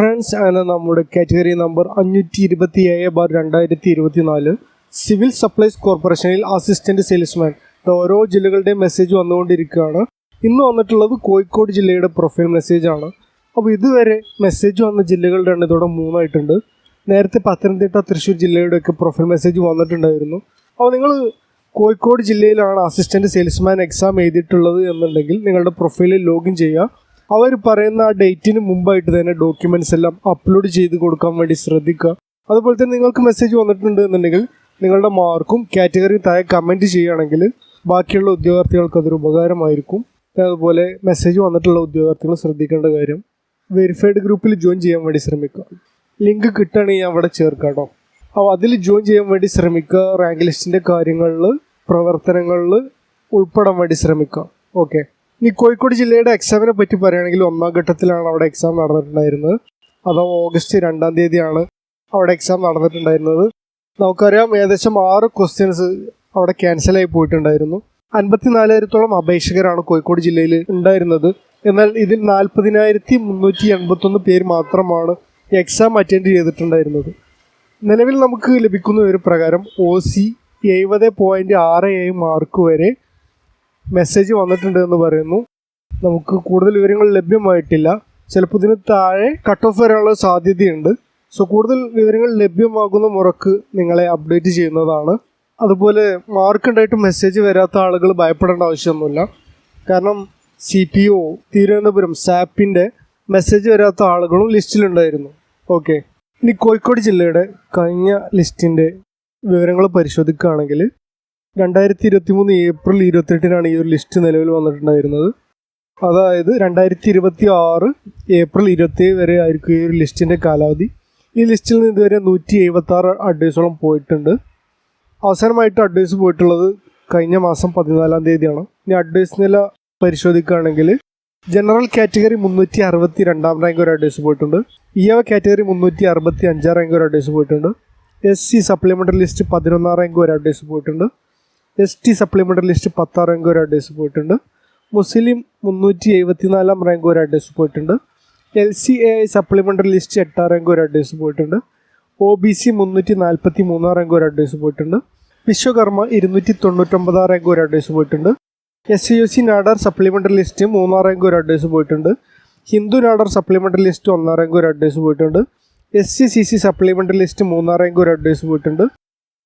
Friends ആണ് നമ്മുടെ category number അഞ്ഞൂറ്റി ഇരുപത്തി ഏഴ് ബാർ രണ്ടായിരത്തി ഇരുപത്തി നാല് സിവിൽ സപ്ലൈസ് കോർപ്പറേഷനിൽ അസിസ്റ്റന്റ് സെയിൽസ്മാൻ. ഓരോ ജില്ലകളുടെയും മെസ്സേജ് വന്നുകൊണ്ടിരിക്കുകയാണ്. ഇന്ന് വന്നിട്ടുള്ളത് കോഴിക്കോട് ജില്ലയുടെ പ്രൊഫൈൽ മെസ്സേജ് ആണ്. അപ്പോൾ ഇതുവരെ മെസ്സേജ് വന്ന ജില്ലകളുടെ എണ്ണം ഇതോടെ മൂന്നായിട്ടുണ്ട്. നേരത്തെ പത്തനംതിട്ട തൃശ്ശൂർ ജില്ലയുടെയൊക്കെ പ്രൊഫൈൽ മെസ്സേജ് വന്നിട്ടുണ്ടായിരുന്നു. അപ്പോൾ നിങ്ങൾ കോഴിക്കോട് ജില്ലയിലാണ് അസിസ്റ്റന്റ് സെയിൽസ്മാൻ എക്സാം എഴുതിയിട്ടുള്ളത് എന്നുണ്ടെങ്കിൽ നിങ്ങളുടെ പ്രൊഫൈലിൽ ലോഗിൻ ചെയ്യുക. അവർ പറയുന്ന ആ ഡേറ്റിന് മുമ്പായിട്ട് തന്നെ ഡോക്യുമെന്റ്സ് എല്ലാം അപ്ലോഡ് ചെയ്ത് കൊടുക്കാൻ വേണ്ടി ശ്രദ്ധിക്കുക. അതുപോലെ തന്നെ നിങ്ങൾക്ക് മെസ്സേജ് വന്നിട്ടുണ്ട് എന്നുണ്ടെങ്കിൽ നിങ്ങളുടെ മാർക്കും കാറ്റഗറിയും താഴെ കമന്റ് ചെയ്യുകയാണെങ്കിൽ ബാക്കിയുള്ള ഉദ്യോഗാർത്ഥികൾക്ക് അതൊരു ഉപകാരമായിരിക്കും. അതുപോലെ മെസ്സേജ് വന്നിട്ടുള്ള ഉദ്യോഗാർത്ഥികൾ ശ്രദ്ധിക്കേണ്ട കാര്യം വെരിഫൈഡ് ഗ്രൂപ്പിൽ ജോയിൻ ചെയ്യാൻ വേണ്ടി ശ്രമിക്കുക. ലിങ്ക് കിട്ടുകയാണെങ്കിൽ ഞാൻ അവിടെ ചേർക്കാം കേട്ടോ. അപ്പോൾ അതിൽ ജോയിൻ ചെയ്യാൻ വേണ്ടി ശ്രമിക്കുക. റാങ്ക് ലിസ്റ്റിന്റെ കാര്യങ്ങളിൽ പ്രവർത്തനങ്ങളിൽ ഉൾപ്പെടാൻ വേണ്ടി ശ്രമിക്കുക. ഓക്കെ ഇനി കോഴിക്കോട് ജില്ലയുടെ എക്സാമിനെ പറ്റി പറയുകയാണെങ്കിൽ ഒന്നാം ഘട്ടത്തിലാണ് അവിടെ എക്സാം നടന്നിട്ടുണ്ടായിരുന്നത്. അതോ ഓഗസ്റ്റ് രണ്ടാം തീയതിയാണ് അവിടെ എക്സാം നടന്നിട്ടുണ്ടായിരുന്നത്. നമുക്കറിയാം ഏകദേശം ആറ് ക്വസ്റ്റ്യൻസ് അവിടെ ക്യാൻസലായി പോയിട്ടുണ്ടായിരുന്നു. അൻപത്തിനാലായിരത്തോളം അപേക്ഷകരാണ് കോഴിക്കോട് ജില്ലയിൽ ഉണ്ടായിരുന്നത്. എന്നാൽ ഇതിൽ നാൽപ്പതിനായിരത്തി മുന്നൂറ്റി എൺപത്തൊന്ന് പേര് മാത്രമാണ് എക്സാം അറ്റൻഡ് ചെയ്തിട്ടുണ്ടായിരുന്നത്. നിലവിൽ നമുക്ക് ലഭിക്കുന്ന ഒരു പ്രകാരം ഒ സി എഴുപത് പോയിന്റ് ആറ് ഏഴ് മാർക്ക് വരെ മെസ്സേജ് വന്നിട്ടുണ്ട് എന്ന് പറയുന്നു. നമുക്ക് കൂടുതൽ വിവരങ്ങൾ ലഭ്യമായിട്ടില്ല. ചിലപ്പോൾ ഇതിന് താഴെ കട്ട് ഓഫ് വരാനുള്ള സാധ്യതയുണ്ട്. സോ കൂടുതൽ വിവരങ്ങൾ ലഭ്യമാകുന്ന മുറക്ക് നിങ്ങളെ അപ്ഡേറ്റ് ചെയ്യുന്നതാണ്. അതുപോലെ മാർക്ക് ഉണ്ടായിട്ട് മെസ്സേജ് വരാത്ത ആളുകൾ ഭയപ്പെടേണ്ട ആവശ്യമൊന്നുമില്ല. കാരണം സി പി ഒ തിരുവനന്തപുരം സാപ്പിന്റെ മെസ്സേജ് വരാത്ത ആളുകളും ലിസ്റ്റിലുണ്ടായിരുന്നു. ഓക്കെ ഇനി കോഴിക്കോട് ജില്ലയുടെ കഴിഞ്ഞ ലിസ്റ്റിന്റെ വിവരങ്ങൾ പരിശോധിക്കുകയാണെങ്കിൽ രണ്ടായിരത്തി ഇരുപത്തി മൂന്ന് ഏപ്രിൽ ഇരുപത്തെട്ടിനാണ് ഈ ഒരു ലിസ്റ്റ് നിലവിൽ വന്നിട്ടുണ്ടായിരുന്നത്. അതായത് രണ്ടായിരത്തി ഇരുപത്തി ആറ് ഏപ്രിൽ ഇരുപത്തേഴ് വരെ ആയിരിക്കും ഈ ഒരു ലിസ്റ്റിന്റെ കാലാവധി. ഈ ലിസ്റ്റിൽ നിന്ന് ഇതുവരെ നൂറ്റി എഴുപത്തി ആറ് അഡ്വൈസോളം പോയിട്ടുണ്ട്. അവസാനമായിട്ട് അഡ്വൈസ് പോയിട്ടുള്ളത് കഴിഞ്ഞ മാസം പതിനാലാം തീയതിയാണ്. ഇനി അഡ്വൈസ് നില പരിശോധിക്കുകയാണെങ്കിൽ ജനറൽ കാറ്റഗറി മുന്നൂറ്റി അറുപത്തി രണ്ടാം റാങ്ക് ഒരു അഡ്വൈസ് പോയിട്ടുണ്ട്. ഇയവ കാറ്റഗറി മുന്നൂറ്റി അറുപത്തി അഞ്ചാം റാങ്ക് ഒരു അഡ്വൈസ് പോയിട്ടുണ്ട്. എസ് സി സപ്ലിമെന്ററി ലിസ്റ്റ് പതിനൊന്നാം റാങ്ക് ഒരു അഡ്വൈസ് പോയിട്ടുണ്ട്. എസ് ടി സപ്ലിമെന്ററി ലിസ്റ്റ് പത്താം റാങ്ക് ഒരു അഡ്വൈസ് പോയിട്ടുണ്ട്. മുസ്ലിം മുന്നൂറ്റി എഴുപത്തിനാലാം റാങ്ക് ഒരു അഡ്വൈസ് പോയിട്ടുണ്ട്. L C A I supplementary list എട്ടാം റാങ്ക് ഒരു അഡ്വൈസ് പോയിട്ടുണ്ട്. ഒ ബി സി മുന്നൂറ്റി നാൽപ്പത്തി മൂന്നാം റാങ്ക് ഒരു അഡ്വൈസ് പോയിട്ടുണ്ട്. വിശ്വകർമ്മ ഇരുന്നൂറ്റി തൊണ്ണൂറ്റൊമ്പതാം റാങ്ക് ഒരു അഡ്വൈസ് പോയിട്ടുണ്ട്. S C U C Nadar supplementary list മൂന്നാം റാങ്ക് ഒരു അഡ്വൈസ് പോയിട്ടുണ്ട്. ഹിന്ദു നാഡർ സപ്ലിമെന്ററി ലിസ്റ്റ് ഒന്നാം റാങ്ക് ഒരു അഡ്വൈസ് പോയിട്ടുണ്ട്. S C C C supplementary list മൂന്നാം റാങ്ക് ഒരു അഡ്വൈസ് പോയിട്ടുണ്ട്.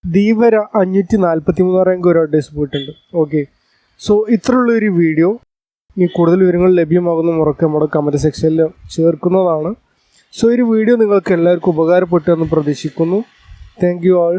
ധീവര അഞ്ഞൂറ്റി നാൽപ്പത്തി മൂന്ന് റാങ്ക് ഒരു അഡ്വൈസ് പോയിട്ടുണ്ട്. ഓക്കെ സോ ഇത്രയുള്ള ഒരു വീഡിയോ ഇനി കൂടുതൽ വിവരങ്ങൾ ലഭ്യമാകുന്ന മുറക്ക് നമ്മുടെ കമന്റ് സെക്ഷനിൽ ചേർക്കുന്നതാണ്. സോ ഒരു വീഡിയോ നിങ്ങൾക്ക് എല്ലാവർക്കും ഉപകാരപ്പെട്ടു എന്ന് പ്രതീക്ഷിക്കുന്നു. Thank you all